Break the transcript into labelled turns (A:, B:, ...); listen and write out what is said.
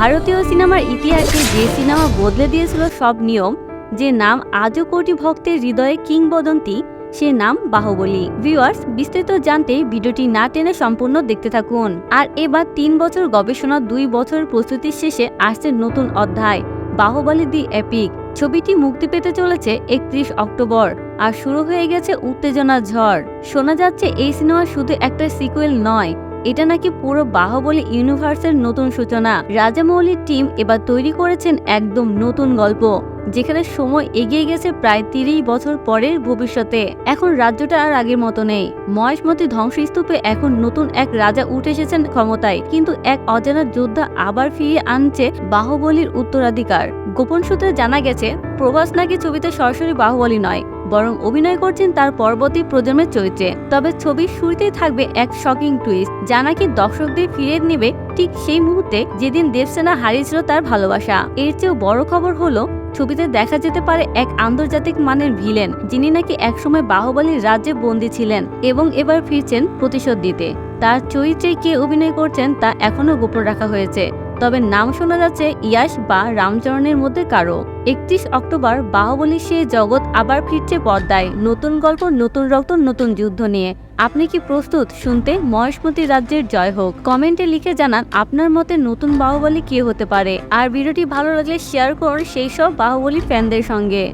A: ভারতীয় সিনেমার ইতিহাসে যে সিনেমা বদলে দিয়েছিল সব নিয়ম, যে নাম আজও কোটি ভক্তের হৃদয়ে কিংবদন্তি, সে নাম বাহুবলী। ভিউয়ার্স, বিস্তারিত জানতে ভিডিওটি না টেনে সম্পূর্ণ দেখতে থাকুন। আর এবার তিন বছর গবেষণা, দুই বছর প্রস্তুতির শেষে আসছে নতুন অধ্যায়, বাহুবলী দি এপিক। ছবিটি মুক্তি পেতে চলেছে একত্রিশ অক্টোবর, আর শুরু হয়ে গেছে উত্তেজনার ঝড়। শোনা যাচ্ছে এই সিনেমা শুধু একটা সিকুয়েল নয় এটা নাকি পুরো বাহুবলী ইউনিভার্সের নতুন সূচনা। রাজামৌলির টিম এবার তৈরি করেছেন একদম নতুন গল্প, যেখানে সময় এগিয়ে গেছে প্রায় তিরিশ বছর পরের ভবিষ্যতে। এখন রাজ্যটা আর আগের মতো নেই। মহেশমতি ধ্বংসস্তূপে এখন নতুন এক রাজা উঠে এসেছেন ক্ষমতায়, কিন্তু এক অজানা যোদ্ধা আবার ফিরিয়ে আনছে বাহুবলীর উত্তরাধিকার। গোপন সূত্রে জানা গেছে, প্রভাস নাকি ছবিতে সরাসরি বাহুবলী নয়। বরং অভিনয় করছেন তার পরবর্তী প্রজন্মের চরিত্রে। তবে ছবির শুরুতেই থাকবে এক শকিং টুইস্ট যা নাকি দর্শকদের ফিরে নেবে ঠিক সেই মুহূর্তে যেদিন দেবসেনা হারিয়েছিল তার ভালোবাসা। এর চেয়েও বড় খবর হলো, ছবিতে দেখা যেতে পারে এক আন্তর্জাতিক মানের ভিলেন, যিনি নাকি একসময় বাহুবলীর রাজ্যে বন্দী ছিলেন এবং এবার ফিরছেন প্রতিশোধ দিতে। তার চরিত্রে কে অভিনয় করছেন তা এখনও গোপন রাখা হয়েছে। তবে নাম শোনা যাচ্ছে ইয়াশ বা রামচরণের মধ্যে কারও। একত্রিশ অক্টোবর বাহুবলীর সে জগৎ আবার ফিরছে পর্দায় নতুন গল্প, নতুন রক্ত, নতুন যুদ্ধ নিয়ে। আপনি কি প্রস্তুত? শুনতে মহেশমতি রাজ্যের জয় হোক। কমেন্টে লিখে জানান আপনার মতে নতুন বাহুবলী কে হতে পারে? আর ভিডিওটি ভালো লাগলে শেয়ার করুন সেই সব বাহুবলী ফ্যানদের সঙ্গে।